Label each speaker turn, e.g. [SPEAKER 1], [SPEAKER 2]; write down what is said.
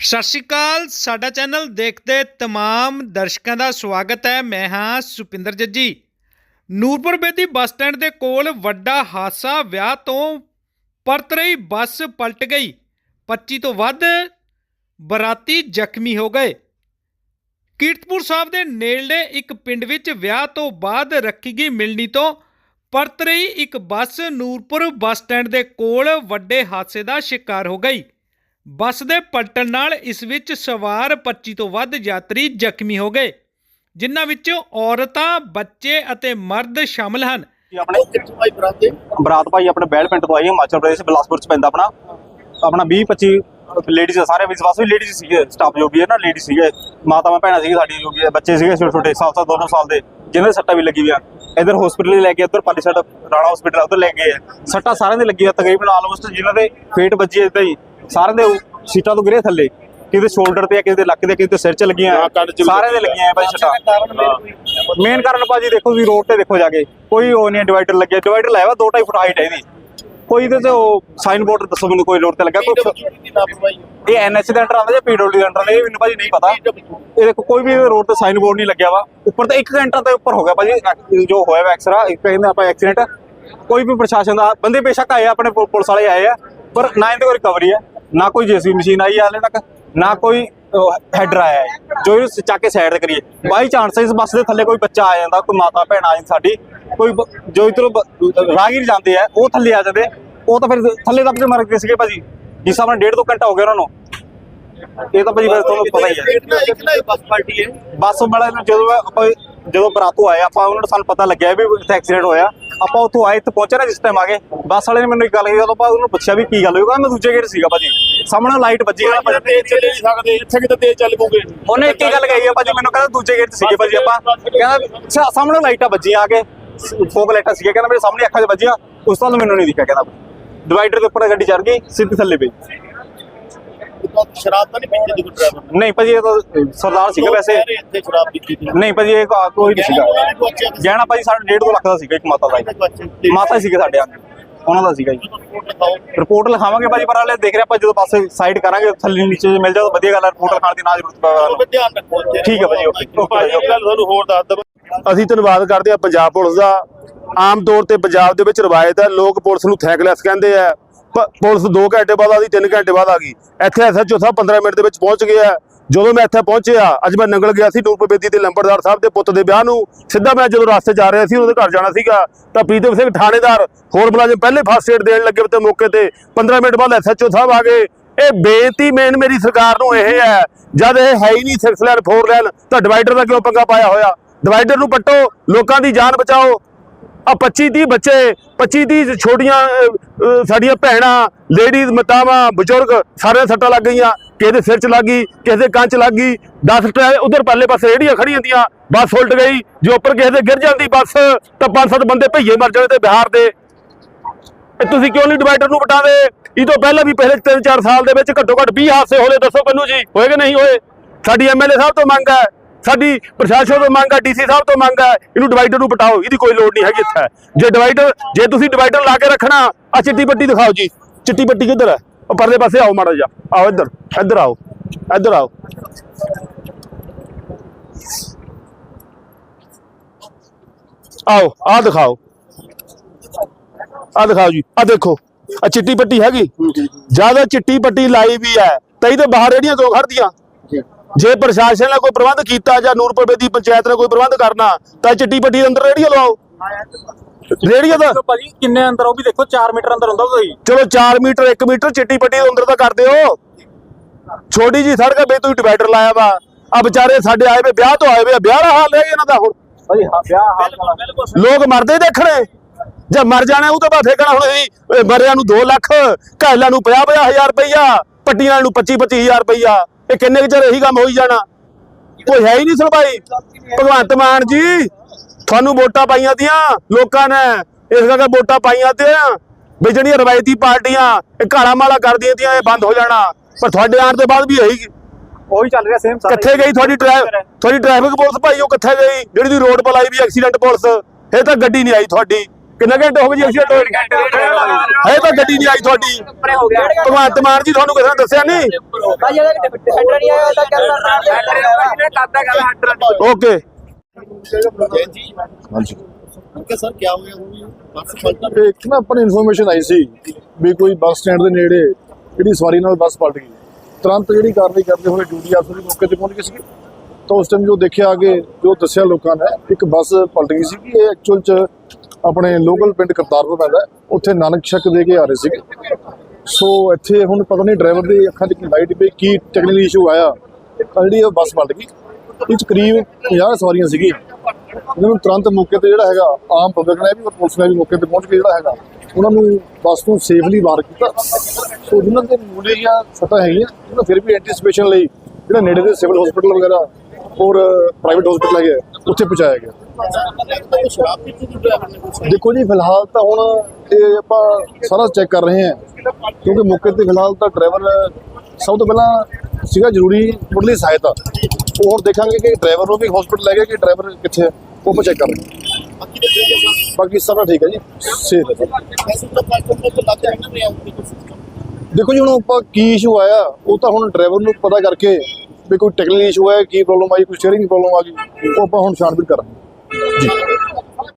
[SPEAKER 1] ਸਤਿ ਸ਼੍ਰੀ ਅਕਾਲ, ਸਾਡਾ ਚੈਨਲ ਦੇਖਦੇ ਤਮਾਮ ਦਰਸ਼ਕਾਂ ਦਾ ਸਵਾਗਤ ਹੈ। ਮੈਂ ਹਾਂ ਸੁਪਿੰਦਰ ਜੱਜੀ। ਨੂਰਪੁਰ ਬੇਦੀ ਬੱਸ ਸਟੈਂਡ ਦੇ ਕੋਲ ਵੱਡਾ ਹਾਦਸਾ ਵਿਆਹ ਤੋਂ ਪਰਤ ਰਹੀ ਬੱਸ ਪਲਟ ਗਈ। 25 ਤੋਂ ਵੱਧ ਬਰਾਤੀ ਜ਼ਖਮੀ ਹੋ ਗਏ। ਕੀਰਤਪੁਰ ਸਾਹਿਬ ਦੇ ਨੇੜਲੇ ਇੱਕ ਪਿੰਡ ਵਿੱਚ ਵਿਆਹ ਤੋਂ ਬਾਅਦ ਰੱਖੀ ਗਈ ਮਿਲਣੀ ਤੋਂ ਪਰਤ ਰਹੀ ਇੱਕ ਬੱਸ ਨੂਰਪੁਰ ਬੱਸ ਸਟੈਂਡ ਦੇ ਕੋਲ ਵੱਡੇ ਹਾਦਸੇ ਦਾ ਸ਼ਿਕਾਰ ਹੋ ਗਈ। ਬੱਸ ਦੇ ਪਲਟਣ ਨਾਲ ਇਸ ਵਿੱਚ ਸਵਾਰ 25 ਤੋਂ ਵੱਧ ਯਾਤਰੀ ਜ਼ਖਮੀ ਹੋ ਗਏ ਜਿਨ੍ਹਾਂ ਵਿੱਚੋਂ ਔਰਤਾਂ ਬੱਚੇ ਅਤੇ ਮਰਦ ਸ਼ਾਮਲ ਹਨ।
[SPEAKER 2] ਕਿ ਆਪਣੇ
[SPEAKER 3] ਭਾਈ ਬਰਾਤੇ
[SPEAKER 2] ਬਰਾਤ ਭਾਈ ਆਪਣੇ ਬੈਲ ਪਿੰਡ ਤੋਂ ਆਈ ਹੈ ਹਿਮਾਚਲ ਪ੍ਰਦੇਸ਼ ਬਿਲਾਸਪੁਰ ਚ ਪੈਂਦਾ ਆਪਣਾ। ਆਪਣਾ 20 25 ਲੇਡੀਜ਼ ਸਾਰੇ ਵਿਸ਼ਵਾਸ ਵੀ ਲੇਡੀਜ਼ ਸੀਗੇ ਸਟਾਫ ਜੋ ਵੀ ਹੈ ਨਾ ਲੇਡੀ ਸੀਗੇ। ਮਾਤਾਵਾਂ ਭੈਣਾਂ ਸੀਗੀ ਸਾਡੀ ਜੋ ਵੀ ਹੈ ਬੱਚੇ ਸੀਗੇ ਛੋਟੇ ਛੋਟੇ ਸਾਲ ਸਾਲ ਦੋ ਦੋ ਸਾਲ ਦੇ ਜਿਨ੍ਹਾਂ ਦੇ ਸੱਟਾਂ ਵੀ ਲੱਗੀ ਹੋਈਆਂ। ਇਧਰ ਹਸਪੀਟਲ ਲੈ ਕੇ ਇੱਧਰ ਪਾਲੀ ਸਾਈਡ ਰਾਣਾ ਹਸਪੀਟਲ ਉਧਰ ਲੈ ਗਏ ਸੱਟਾਂ ਸਾਰਿਆਂ ਦੇ ਲੱਗੀਆਂ ਤਕਰੀਬਨ ਆਲਮੋਸਟ ਜਿਨ੍ਹਾਂ ਦੇ ਫੇਟ ਵੱਜੀ ਇਦਾਂ ਹੀ। ਸਾਰਿਆਂ ਦੇ ਸੀਟਾਂ ਤੋਂ ਗਿਰੇ ਥੱਲੇ। ਕਿਸੇ ਸ਼ੋਲਡਰ ਤੇ ਆ, ਕਿਸੇ ਦੇ ਲੱਕ ਤੇ ਆ, ਕਿਸੇ ਦੇ ਸਿਰ 'ਚ ਲੱਗੀਆਂ ਸਾਰਿਆਂ ਦੇ ਲੱਗੀਆਂ। ਆ ਭਾਈ ਸੱਟਾਂ। ਮੇਨ ਕਾਰਨ ਭਾਜੀ ਦੇਖੋ ਤੁਸੀਂ ਰੋਡ ਤੇ ਦੇਖੋ ਜਾ ਕੇ। ਕੋਈ ਉਹ ਨਹੀਂ ਡਿਵਾਈਡਰ ਲੱਗਿਆ ਡਿਵਾਈਡਰ ਲਾਇਆ ਵਾ 2.5 ਫੁੱਟ ਹਾਈਟ ਹੈ ਇਹਦੀ। ਕੋਈ ਇਹਦੇ ਤੇ ਉਹ ਸਾਈਨ ਬੋਰਡ ਦੱਸੋ ਮੈਨੂੰ ਕੋਈ ਰੋਡ ਤੇ ਲੱਗਾ ਕੋਈ ਇਹ ਐਨਐਚ ਦੇ ਅੰਡਰ ਆਉਂਦਾ ਜਾਂ ਪੀਡਬਲਯੂ ਦੇ ਅੰਡਰ ਆਉਂਦਾ ਇਹ ਮੈਨੂੰ ਭਾਜੀ ਨਹੀਂ ਪਤਾ। ਇਹ ਦੇਖੋ ਕੋਈ ਵੀ ਰੋਡ ਤੇ ਸਾਈਨ ਬੋਰਡ ਨਹੀਂ ਲੱਗਿਆ ਵਾ। ਉੱਪਰ ਤੇ 1 ਘੰਟਾ ਤੇ ਉੱਪਰ ਹੋ ਗਿਆ ਭਾਜੀ ਜੋ ਹੋਇਆ ਵਾ ਐਕਸਰਾ ਇੱਕ ਕਹਿੰਦੇ ਆਪਾਂ ਐਕਸੀਡੈਂਟ ਕੋਈ ਵੀ ਪ੍ਰਸ਼ਾਸਨ ਦਾ ਬੰਦੇ ਬੇਸ਼ੱਕ ਆਏ ਆ, ਆਪਣੇ ਪੁਲਿਸ ਵਾਲੇ ਆਏ ਆ ਪਰ ਨਾ ਇਹਦੇ ਕੋਈ ਰਿਕਵਰੀ ਹੈ ਨਾ ਕੋਈ ਜੇਸੀ ਮਸ਼ੀਨ ਆਈ ਹਾਲੇ ਤੱਕ ਨਾ ਕੋਈ ਹੈਡਰ ਆਇਆ ਹੈ। ਜੋ ਇਹਨੂੰ ਚੱਕ ਕੇ ਸਾਈਡ ਤੇ ਕਰੀਏ। ਬਾਈ ਚਾਂਸ ਇਸ ਬੱਸ ਦੇ ਥੱਲੇ ਕੋਈ ਬੱਚਾ ਆ ਜਾਂਦਾ ਕੋਈ ਮਾਤਾ ਭੈਣ ਆ ਜਾਂਦੀ ਸਾਡੀ ਕੋਈ ਜੋ ਇਧਰੋਂ ਰਾਹਗੀਰ ਜਾਂਦੇ ਆ ਉਹ ਥੱਲੇ ਆ ਜਾਂਦੇ। ਉਹ ਤਾਂ ਫਿਰ ਥੱਲੇ ਦੱਬ ਕੇ ਮਰ ਗਏ ਸੀਗੇ ਭਾਜੀ ਜਿਸ ਹਿਸਾਬ ਨਾਲ ਡੇਢ ਦੋ ਘੰਟਾ ਹੋ ਗਿਆ ਉਹਨਾਂ ਨੂੰ। ਇਹ ਤਾਂ ਭਾਜੀ ਫਿਰ ਤੁਹਾਨੂੰ ਪਤਾ ਹੀ ਹੈ।
[SPEAKER 3] ਨਾ ਬੱਸ ਪਾਰਟੀ ਹੈ।
[SPEAKER 2] ਬੱਸ ਵਾਲੇ ਨੂੰ ਜਦੋਂ ਆਪਾਂ ਜਦੋਂ ਬਰਾਤੋਂ ਆਏ ਆਪਾਂ ਉਹਨਾਂ ਨੂੰ ਸਾਨੂੰ ਪਤਾ ਲੱਗਿਆ ਵੀ ਇੱਥੇ ਐਕਸੀਡੈਂਟ ਹੋਇਆ। ਆਪਾਂ ਉੱਥੋਂ ਆਏ ਤੇ ਪਹੁੰਚੇ ਨਾ ਜਿਸ ਟਾਈਮ ਆ ਗਏ। ਬੱਸ ਵਾਲੇ ਨੇ ਮੈਨੂੰ ਇੱਕ ਗੱਲ ਕਹੀ ਜਦੋਂ ਆਪਾਂ ਉਹਨੂੰ ਪੁੱਛਿਆ ਵੀ ਕੀ ਗੱਲ ਹੋਈ ਉਹ ਕਹਿੰਦਾ ਮੈਂ ਦੂਜੇ ਗੇਟ ਸੀਗਾ ਭਾਜੀ। ਸਾਹਮਣੇ ਲਾਈਟ ਵੱਜੀ ਭਾਜੀ
[SPEAKER 3] ਤੇਜ਼ ਚੱਲੇ ਨਹੀਂ ਸਕਦੇ ਇੱਥੇ ਕਿਤੇ ਤੇਜ਼ ਚੱਲ ਪੂਗੇ
[SPEAKER 2] ਉਹਨੇ ਇੱਕ ਹੀ ਗੱਲ ਕਹੀ ਆ ਭਾਜੀ ਮੈਨੂੰ ਕਹਿੰਦਾ ਦੂਜੇ ਗੇਟ 'ਚ ਸੀਗੇ ਭਾਜੀ ਆਪਾਂ। ਕਹਿੰਦਾ ਸਾ- ਸਾਹਮਣੇ ਲਾਈਟਾਂ ਵੱਜੀਆਂ ਆ ਕੇ। ਫੋਕ ਲਾਈਟਾਂ ਸੀਗੇ ਕਹਿੰਦਾ ਮੇਰੇ ਸਾਹਮਣੇ ਅੱਖਾਂ 'ਚ ਵੱਜੀਆਂ। ਉਸ ਤੋਂ ਮੈਨੂੰ ਨਹੀਂ ਦਿਖਿਆ ਕਹਿੰਦਾ। ਡਿਵਾਈਡਰ ਦੇ ਉੱਪਰ ਗੱਡੀ ਚੜ ਗਈ ਸਿੱਧੀ ਥੱਲੇ ਪਈ।
[SPEAKER 3] ਸ਼ਰਾਬ ਤਾਂ ਨਹੀਂ ਪੀਂਦੇ ਜੀ ਕੋਈ ਡਰਾਈਵਰ
[SPEAKER 2] ਨਹੀਂ ਭਾਜੀ ਇਹ ਤਾਂ ਸਰਦਾਰ ਸੀਗਾ ਵੈਸੇ।
[SPEAKER 3] ਇੱਥੇ ਸ਼ਰਾਬ ਪੀਤੀ ਦੀ
[SPEAKER 2] ਨਹੀਂ ਭਾਜੀ ਇਹ ਕੋ- ਕੋਈ ਨਹੀਂ ਸੀਗਾ। ਗਹਿਣਾ ਭਾਜੀ ਸਾਡਾ ਡੇਢ ਦੋ ਲੱਖ ਦਾ ਸੀਗਾ ਇੱਕ ਮਾਤਾ ਦਾ ਜੀ। ਮਾਤਾ ਹੀ ਸੀਗੇ ਸਾਡੇ ਆ ਉਹਨਾਂ ਦਾ ਸੀਗਾ ਜੀ। ਰਿਪੋਰਟ ਲਿਖਾਵਾਂਗੇ ਭਾਜੀ ਪਰ ਹਾਲੇ ਦੇਖ ਰਹੇ ਆਪਾਂ ਜਦੋਂ ਪਾਸੇ ਸਾਈਡ ਕਰਾਂਗੇ ਥੱਲੇ ਨੀਚੇ ਜੇ ਮਿਲ ਜਾਓ ਤਾਂ ਵਧੀਆ ਗੱਲ ਹੈ ਰਿਪੋਰਟ ਲਿਖਾਉਣ ਦੀ ਨਾ ਜ਼ਰੂਰਤ ਪਵੇ
[SPEAKER 3] ਧਿਆਨ ਰੱਖੋ ਇੱਥੇ।
[SPEAKER 2] ਠੀਕ ਹੈ ਭਾਜੀ, ਓਕੇ, ਭਾਜੀ,
[SPEAKER 3] ਇਹ ਗੱਲ ਤੁਹਾਨੂੰ ਹੋਰ ਦੱਸ ਦਵਾਂ।
[SPEAKER 4] ਅਸੀਂ ਧੰਨਵਾਦ ਕਰਦੇ ਹਾਂ ਪੰਜਾਬ ਪੁਲਿਸ ਦਾ। ਆਮ ਤੌਰ ਤੇ ਪੰਜਾਬ ਦੇ ਵਿੱਚ ਰਵਾਇਤ ਹੈ ਲੋਕ ਪੁਲਿਸ ਨੂੰ ਥੈਕਲੈਸ ਕਹਿੰਦੇ ਆ। ਪੁਲਿਸ 2 ਘੰਟੇ ਬਾਅਦ ਆਦੀ 3 ਘੰਟੇ ਬਾਅਦ ਆ ਗਈ। ਇੱਥੇ ਐਸਐਚਓ ਸਾਹਿਬ 15 ਮਿੰਟ ਦੇ ਵਿੱਚ ਪਹੁੰਚ ਗਏ ਜਦੋਂ ਮੈਂ ਇੱਥੇ ਪਹੁੰਚਿਆ, ਅੱਜ ਮੈਂ ਨੰਗਲ ਗਿਆ ਸੀ ਨੂਰਪੁਰ ਬੇਦੀ ਦੇ ਲੰਬੜਦਾਰ ਸਾਹਿਬ ਦੇ ਪੁੱਤ ਦੇ ਵਿਆਹ ਨੂੰ। ਸਿੱਧਾ ਮੈਂ ਜਦੋਂ ਰਸਤੇ ਜਾ ਰਿਹਾ ਸੀ, ਉਹਦੇ ਘਰ ਜਾਣਾ ਸੀਗਾ। ਤਾਂ ਪ੍ਰੀਤਮ ਸਿੰਘ ਥਾਣੇਦਾਰ ਹੋਰ ਮੁਲਾਜ਼ਮ ਪਹਿਲੇ ਫਸਟ ਏਡ ਦੇਣ ਲੱਗੇ ਤੇ ਮੌਕੇ ਤੇ 15 ਮਿੰਟ ਬਾਅਦ ਐਸਐਚਓ ਸਾਹਿਬ ਆ ਗਏ। ਇਹ ਬੇਨਤੀ ਮੇਨ ਮੇਰੀ ਸਰਕਾਰ ਨੂੰ ਇਹ ਹੈ, ਜਦ ਇਹ ਹੈ ਹੀ ਨਹੀਂ 6 ਲੈਨ 4 ਲੈਨ ਤਾਂ ਡਿਵਾਈਡਰ ਦਾ ਕਿਉਂ ਪੰਗਾ ਪਾਇਆ ਹੋਇਆ? ਡਿਵਾਈਡਰ ਨੂੰ ਪੱਟੋ, ਲੋਕਾਂ ਦੀ ਜਾਨ ਬਚਾਓ। ਆ 25 30 ਬੱਚੇ 25 30 ਛੋਟੀਆਂ ਸਾਡੀਆਂ ਭੈਣਾਂ ਲੇਡੀਜ਼ ਮਤਾਵਾਂ, ਬਜ਼ੁਰਗ ਸਾਰੇ ਸੱਟਾਂ ਲੱਗ ਗਈਆਂ। ਕਿਸੇ ਦੇ ਸਿਰ 'ਚ ਲੱਗ ਗਈ, ਕਿਸੇ ਦੇ ਕੰਨ 'ਚ ਲੱਗ ਗਈ। 10 ਟਰੈ ਉਧਰ ਪਰਲੇ ਪਾਸੇ ਰੇੜੀਆਂ ਖੜੀਆਂ ਹੁੰਦੀਆਂ। ਬੱਸ ਉਲਟ ਗਈ, ਜੇ ਉੱਪਰ ਕਿਸੇ ਦੇ ਗਿਰ ਜਾਂਦੀ ਬੱਸ, ਤਾਂ ਪੰਜ ਸੱਤ ਬੰਦੇ ਭਈਏ ਮਰ ਜਾਣੇ ਤੇ ਬਿਹਾਰ ਦੇ। ਤੁਸੀਂ ਕਿਉਂ ਨਹੀਂ ਡਿਵਾਈਡਰ ਨੂੰ ਵਟਾਉਂਦੇ? ਇਹ ਤੋਂ ਪਹਿਲਾਂ ਵੀ ਪਹਿਲੇ 3-4 ਸਾਲ ਦੇ ਵਿੱਚ ਘੱਟੋ ਘੱਟ 20 ਹਾਦਸੇ ਹੋਲੇ ਦੱਸੋ ਮੈਨੂੰ ਜੀ। ਹੋਏ ਕਿ ਨਹੀਂ ਹੋਏ? ਸਾਡੀ ਐਮਐਲਏ ਸਾਹਿਬ ਤੋਂ ਮੰਗ ਹੈ ਸਾਡੀ ਪ੍ਰਸ਼ਾਸਨ ਤੋਂ ਮੰਗ ਹੈ ਡੀਸੀ ਸਾਹਿਬ ਤੋਂ ਮੰਗ ਹੈ ਇਹਨੂੰ ਡਿਵਾਈਡਰ ਨੂੰ ਪਟਾਓ ਇਹਦੀ ਕੋਈ ਲੋੜ ਨਹੀਂ ਹੈਗੀ ਇੱਥੇ। ਜੇ ਡਿਵਾਈਡਰ ਜੇ ਤੁਸੀਂ ਡਿਵਾਈਡਰ ਲਾ ਕੇ ਰੱਖਣਾ ਆ ਚਿੱਟੀ ਪੱਟੀ ਦਿਖਾਓ ਜੀ। ਚਿੱਟੀ ਪੱਟੀ ਕਿੱਧਰ ਹੈ ਉਹ ਪਰਲੇ ਪਾਸੇ ਆਓ ਮਾੜਾ ਜਿਹਾ। ਆਓ ਇੱਧਰ ਇੱਧਰ ਆਓ ਇੱਧਰ ਆਓ। ਆਓ ਆ ਦਿਖਾਓ। ਆ ਦਿਖਾਓ ਜੀ ਆ ਦੇਖੋ ਆ ਚਿੱਟੀ ਪੱਟੀ ਹੈਗੀ। ਜ਼ਿਆਦਾ ਚਿੱਟੀ ਪੱਟੀ ਲਾਈ ਵੀ ਹੈ। ਤਾਂ ਇਹਦੇ ਬਾਹਰ ਰੇੜੀਆਂ ਕਿਉਂ ਖੜਦੀਆਂ ਜੇ ਪ੍ਰਸ਼ਾਸਨ ਨੇ ਕੋਈ ਪ੍ਰਬੰਧ ਕੀਤਾ ਜਾਂ ਨੂਰਪੁਰ ਬੇਦੀ ਪੰਚਾਇਤ ਨੇ ਕੋਈ ਪ੍ਰਬੰਧ ਕਰਨਾ ਤਾਂ ਚਿੱਟੀ ਪੱਟੀ ਦੇ ਅੰਦਰ ਰੇੜੀਆਂ ਲਵਾਓ। ਰੇੜੀਆਂ ਦਾ
[SPEAKER 2] ਭਾਜੀ ਕਿੰਨੇ ਅੰਦਰ ਉਹ ਵੀ ਦੇਖੋ 4 ਮੀਟਰ ਅੰਦਰ ਹੁੰਦਾ ਤੁਸੀਂ
[SPEAKER 4] ਚਲੋ 4 ਮੀਟਰ 1 ਮੀਟਰ ਚਿੱਟੀ ਪੱਟੀ ਦੇ ਅੰਦਰ ਤਾਂ ਕਰ ਦਿਓ। ਛੋਟੀ ਜੀ ਸੜਕ ਬੇ ਤੁਸੀਂ ਡਿਵਾਈਡਰ ਲਾਇਆ ਵਾ। ਆ ਵਿਚਾਰੇ ਸਾਡੇ ਆਏ ਵੇ ਵਿਆਹ ਤੋਂ ਆਏ ਵੇ ਵਿਆਹ ਦਾ ਹਾਲ ਹੈ ਇਹਨਾਂ ਦਾ ਹੁਣ।
[SPEAKER 2] ਭਾਜੀ ਹਾਂ, ਵਿਆਹ ਹਾਲ
[SPEAKER 4] ਲੋਕ ਮਰਦੇ ਹੀ ਦੇਖਣੇ। ਜੇ ਮਰ ਜਾਣਾ ਉਹ ਤਾਂ ਬਾ ਫੇਕਣਾ ਹੁਣ ਅਸੀਂ, ਮਰਿਆਂ ਨੂੰ 2 ਲੱਖ ਘਾਇਲਾਂ ਨੂੰ 50 ਹਜ਼ਾਰ ਰੁਪਈਆ ਪੱਟੀਆਂ ਨੂੰ 25 25000 ਰੁਪਈਆ। ਇਹ ਕਿੰਨੇ ਕੁ ਚਿਰ ਇਹੀ ਕੰਮ ਹੋਈ ਜਾਣਾ? ਕੋਈ ਹੈ ਹੀ ਨਹੀਂ ਸੁਣਵਾਈ। ਭਗਵੰਤ ਮਾਨ ਜੀ ਤੁਹਾਨੂੰ ਵੋਟਾਂ ਪਾਈਆਂ ਦੀਆਂ ਲੋਕਾਂ ਨੇ। ਇਸ ਕਰਕੇ ਵੋਟਾਂ ਪਾਈਆਂ ਤੇ ਵੀ ਜਿਹੜੀਆਂ ਰਵਾਇਤੀ ਪਾਰਟੀਆਂ ਇਹ ਘਾਲਾ ਮਾਲਾ ਕਰਦੀਆਂ ਤੀਆਂ ਇਹ ਬੰਦ ਹੋ ਜਾਣਾ। ਪਰ ਤੁਹਾਡੇ ਆਉਣ ਤੋਂ ਬਾਅਦ ਵੀ ਇਹੀ
[SPEAKER 2] ਉਹੀ ਚੱਲ ਰਿਹਾ ਸੇਮ
[SPEAKER 4] ਕਿੱਥੇ ਗਈ ਤੁਹਾਡੀ ਤੁਹਾਡੀ ਟ੍ਰੈਫਿਕ ਪੁਲਿਸ ਭਾਈ ਉਹ ਕਿੱਥੇ ਗਈ। ਜਿਹੜੀ ਤੁਸੀਂ ਰੋਡ ਪਲਾਈ ਵੀ ਐਕਸੀਡੈਂਟ ਪੁਲਿਸ ਇਹ ਤਾਂ ਗੱਡੀ ਨਹੀਂ ਆਈ ਤੁਹਾਡੀ। ਕਿੰਨੇ ਘੰਟੇ ਹੋ ਗਏ ਜੀ ਐਕਸੀਡੈਂਟ ਹੋਏ ਹੈ ਤਾਂ ਗੱਡੀ ਨਹੀਂ ਆਈ ਤੁਹਾਡੀ। ਭਗਵੰਤ ਮਾਨ ਜੀ ਤੁਹਾਨੂੰ ਕਿਸੇ ਨੇ ਦੱਸਿਆ ਨਹੀਂ? ਓਕੇ
[SPEAKER 5] ਹਾਂਜੀ।
[SPEAKER 3] ਸਰ ਕੀ ਹੋਇਆ ਬੱਸ ਪਲਟਾ
[SPEAKER 5] ਇੱਕ ਨਾ ਆਪਣੀ ਇਨਫੋਰਮੇਸ਼ਨ ਆਈ ਸੀ ਵੀ ਕੋਈ ਬੱਸ ਸਟੈਂਡ ਦੇ ਨੇੜੇ ਜਿਹੜੀ ਸਵਾਰੀ ਨਾਲ ਬੱਸ ਪਲਟ ਗਈ। ਤੁਰੰਤ ਜਿਹੜੀ ਕਾਰਵਾਈ ਕਰਦੇ ਹੋਏ ਡਿਊਟੀ ਅਫਸਰ ਮੌਕੇ ਤੇ ਪਹੁੰਚ ਗਏ ਸੀ ਤਾਂ ਉਸ ਟਾਈਮ ਜੋ ਦੇਖਿਆ ਅਗੇ ਜੋ ਦੱਸਿਆ ਲੋਕਾਂ ਨੇ ਇੱਕ ਬੱਸ ਪਲਟ ਗਈ ਸੀ ਕਿ ਇਹ ਐਕਚੁਅਲ ਚ ਆਪਣੇ ਲੋਕਲ ਪਿੰਡ ਕਰਤਾਰਪੁਰ ਪੈਂਦਾ ਉੱਥੇ ਨਾਨਕ ਸ਼ੱਕ ਦੇ ਕੇ ਆ ਰਹੇ ਸੀਗੇ। ਸੋ ਇੱਥੇ ਹੁਣ ਪਤਾ ਨਹੀਂ ਡਰਾਈਵਰ ਦੀ ਅੱਖਾਂ 'ਚ ਕੀ ਲਾਈਟ ਪਈ, ਕੀ ਟੈਕਨੀਕਲ ਇਸ਼ੂ ਆਇਆ। ਤਾਂ ਜਿਹੜੀ ਉਹ ਬੱਸ ਪਲਟ ਗਈ। ਇਹ 'ਚ ਕਰੀਬ 50 ਸਵਾਰੀਆਂ ਸੀਗੀਆਂ। ਇਹਨਾਂ ਨੂੰ ਤੁਰੰਤ ਮੌਕੇ ਤੇ ਜਿਹੜਾ ਹੈਗਾ, ਆਮ ਪਬਲਿਕ ਨੇ ਵੀ ਔਰ ਪੁਲਿਸ ਨੇ ਵੀ ਮੌਕੇ ਤੇ ਪਹੁੰਚ ਕੇ ਜਿਹੜਾ ਹੈਗਾ, ਉਹਨਾਂ ਨੂੰ ਬੱਸ ਤੋਂ ਸੇਫਲੀ ਬਾਹਰ ਕੀਤਾ। ਸੋ ਜਿਨ੍ਹਾਂ ਦੇ ਮੂਲੇ ਜਾਂ ਸੱਟਾਂ ਹੈਗੀਆਂ ਉਹਨਾਂ ਫਿਰ ਵੀ ਐਂਟੀਸਪੇਸ਼ਨ ਲਈ ਜਿਹੜਾ ਨੇੜੇ ਦੇ ਸਿਵਲ ਹਸਪੀਟਲ ਵਗੈਰਾ ਔਰ ਪ੍ਰਾਈਵੇਟ ਹਸਪੀਟਲ ਹੈਗੇ ਉੱਥੇ ਪਹੁੰਚਾਇਆ ਗਿਆ। ਦੇਖੋ ਜੀ, ਫਿਲਹਾਲ ਤਾਂ ਹੁਣ ਇਹ ਆਪਾਂ ਸਾਰਾ ਚੈੱਕ ਕਰ ਰਹੇ ਹਾਂ, ਕਿਉਂਕਿ ਮੌਕੇ ਤੇ ਫਿਲਹਾਲ ਤਾਂ ਡਰਾਈਵਰ ਸਭ ਤੋਂ ਪਹਿਲਾਂ ਸੀਗਾ ਜ਼ਰੂਰੀ ਮੁੱਢਲੀ ਸਹਾਇਤਾ। ਉਹ ਹੁਣ ਦੇਖਾਂਗੇ ਕਿ ਡਰਾਈਵਰ ਨੂੰ ਵੀ ਹਸਪੀਟਲ ਲੈ ਗਏ ਕਿ ਡਰਾਈਵਰ ਕਿੱਥੇ ਉਹ ਆਪਾਂ ਚੈੱਕ ਕਰ ਬਾਕੀ ਸਾਰਾ ਠੀਕ ਹੈ ਜੀ ਸੇਫ ਦੇਖੋ ਜੀ, ਹੁਣ ਆਪਾਂ ਕੀ ਇਸ਼ੂ ਆਇਆ, ਉਹ ਤਾਂ ਹੁਣ ਡਰਾਈਵਰ ਨੂੰ ਪਤਾ ਕਰਕੇ ਵੀ ਕੋਈ ਟੈਕਨੀਕਲ ਇਸ਼ੂ ਹੈ, ਕੀ ਪ੍ਰੋਬਲਮ ਆਈ, ਕੋਈ ਸਟੀਅਰਿੰਗ ਪ੍ਰੋਬਲਮ ਆ ਗਈ, ਉਹ ਆਪਾਂ ਹੁਣ ਸ਼ਾਰਟ ਕਰ ਰਹੇ 你。